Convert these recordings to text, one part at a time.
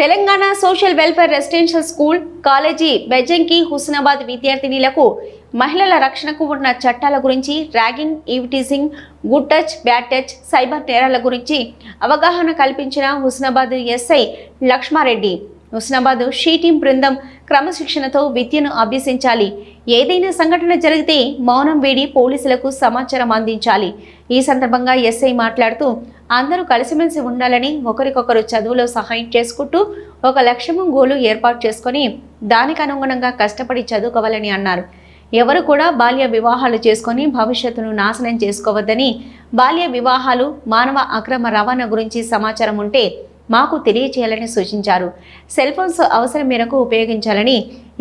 Telangana social welfare residential school college Bejjanki Husnabad విద్యార్థినిలకు మహిళల రక్షణకు ఉన్న చట్టాల గురించి ragging eve teasing good touch bad touch cyber నేరాల గురించి అవగాహన కల్పించిన Husnabad SI Laxmareddy. Husnabad she team బృందం క్రమశిక్షణతో విద్యను అభ్యసించాలి. ఏదైనా సంఘటన జరిగితే మౌనం వీడి పోలీసులకు సమాచారం అందించాలి. ఈ సందర్భంగా ఎస్ఐ మాట్లాడుతూ అందరూ కలిసిమెలిసి ఉండాలని ఒకరికొకరు చదువులో సహాయం చేసుకుంటూ ఒక లక్ష్యము గోలు ఏర్పాటు చేసుకొని దానికి అనుగుణంగా కష్టపడి చదువుకోవాలని అన్నారు. ఎవరు కూడా బాల్య వివాహాలు చేసుకొని భవిష్యత్తును నాశనం చేసుకోవద్దని బాల్య వివాహాలు మానవ అక్రమ రవాణా గురించి సమాచారం ఉంటే మాకు తెలియచేయాలని సూచించారు. సెల్ ఫోన్స్ అవసరం మేరకు ఉపయోగించాలని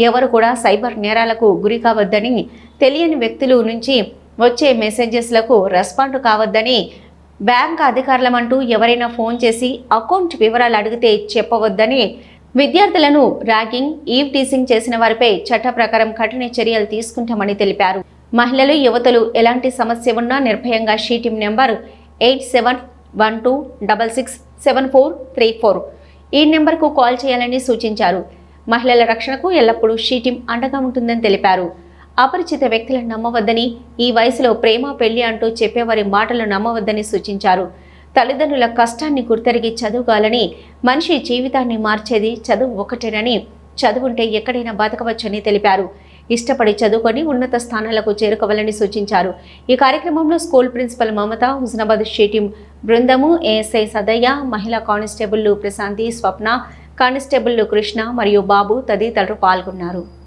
ఎవరు కూడా సైబర్ నేరాలకు గురి కావద్దని తెలియని వ్యక్తుల నుంచి వచ్చే మెసేజెస్లకు రెస్పాండ్ కావద్దని బ్యాంక్ అధికారులమంటూ ఎవరైనా ఫోన్ చేసి అకౌంట్ వివరాలు అడిగితే చెప్పవద్దని విద్యార్థులను ర్యాగింగ్ ఈవ్ టీసింగ్ చేసిన వారిపై చట్ట ప్రకారం కఠిన చర్యలు తీసుకుంటామని తెలిపారు. మహిళలు యువతలు ఎలాంటి సమస్య ఉన్నా నిర్భయంగా she team number eight seven one two double six seven four three four ఈ నెంబర్కు కాల్ చేయాలని సూచించారు. మహిళల రక్షణకు ఎల్లప్పుడూ షీటిం అండగా ఉంటుందని తెలిపారు. అపరిచిత వ్యక్తులను నమ్మవద్దని ఈ వయసులో ప్రేమ పెళ్ళి అంటూ చెప్పేవారి మాటలు నమ్మవద్దని సూచించారు. తల్లిదండ్రుల కష్టాన్ని గుర్తెరిగి చదువుకోవాలని మనిషి జీవితాన్ని మార్చేది చదువు ఒకటేనని చదువుంటే ఎక్కడైనా బతకవచ్చని తెలిపారు. ఇష్టపడి చదువుకొని ఉన్నత స్థానాలకు చేరుకోవాలని సూచించారు. ఈ కార్యక్రమంలో school principal Mamata Husnabad she team బృందము ASI Sadayya మహిళా కానిస్టేబుల్లు ప్రశాంతి స్వప్న కానిస్టేబుల్లు కృష్ణ మరియు బాబు తదితరులు పాల్గొన్నారు.